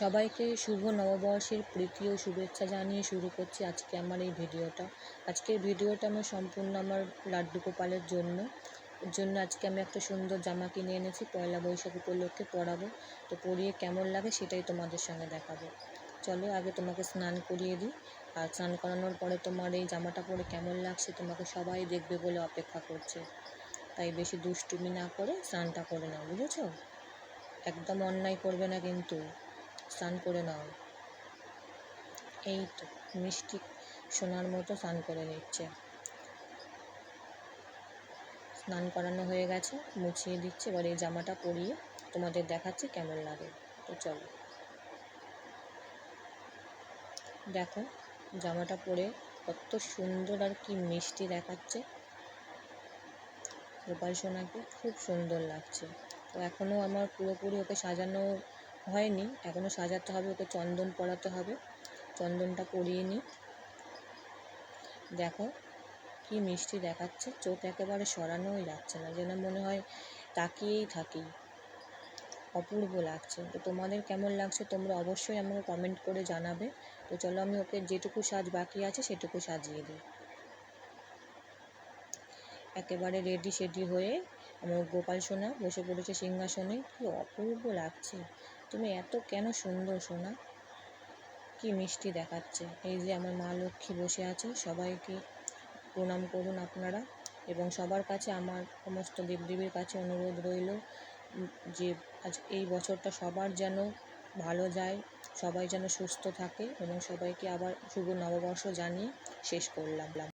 সবাইকে শুভ নববর্ষের প্রীতি ও শুভেচ্ছা জানিয়ে শুরু করছি আজকে আমার এই ভিডিওটা। আজকের ভিডিওটা আমার সম্পূর্ণ আমার লাড্ডু গোপালের জন্য। ওর জন্য আজকে আমি একটা সুন্দর জামা কিনে এনেছি, পয়লা বৈশাখ উপলক্ষে পরাবো। তো পরিয়ে কেমন লাগে সেটাই তোমাদের সঙ্গে দেখাবো। চলো আগে তোমাকে স্নান করিয়ে দিই। আর স্নান করানোর পরে তোমার এই জামাটা পরে কেমন লাগছে তোমাকে সবাই দেখবে বলে অপেক্ষা করছে। তাই বেশি দুষ্টুমি না করে স্নানটা করে নাও, বুঝেছ? একদম অন্যায় করবে না কিন্তু। স্নান করে নাও। এই তো মিষ্টি সোনার মতো স্নান করে নিচ্ছে। স্নান করানো হয়ে গেছে, মুছিয়ে দিচ্ছে, এবার এই জামাটা পরিয়ে তোমাদের দেখাচ্ছি কেমন লাগে। তো চলো। দেখো, জামাটা পরে কত সুন্দর আর কি মিষ্টি দেখাচ্ছে। গোপাল সোনাকে খুব সুন্দর লাগছে। তো এখনও আমার পুরোপুরি ওকে সাজানো হয়নি। এখনও সাজাতে হবে, ওকে চন্দন পরাতে হবে। চন্দনটা পরিয়ে নিই। দেখো কি মিষ্টি দেখাচ্ছে। চোখ একেবারে সরানোই যাচ্ছে না, যেন মনে হয় তাকিয়েই থাকি। অপূর্ব লাগছে। তো তোমাদের কেমন লাগছে তোমরা অবশ্যই আমাকে কমেন্ট করে জানাবে। তো চলো আমি ওকে যেটুকু সাজ বাকি আছে সেটুকু সাজিয়ে দিই। একেবারে রেডি সেডি হয়ে আমার গোপাল সোনা বসে পড়েছে সিংহাসনে। কি অপূর্ব লাগছে। তুমি এত কেন সুন্দর, সোনা? কি মিষ্টি দেখাচ্ছে। এই যে আমার মা লক্ষ্মী বসে আছে, সবাইকে প্রণাম করুন আপনারা। এবং সবার কাছে আমার সমস্ত দেবদেবীর কাছে অনুরোধ রইল যে আজ এই বছরটা সবার যেন ভালো যায়, সবাই যেন সুস্থ থাকে এবং সবাইকে আবার শুভ নববর্ষ জানিয়ে শেষ করলাম।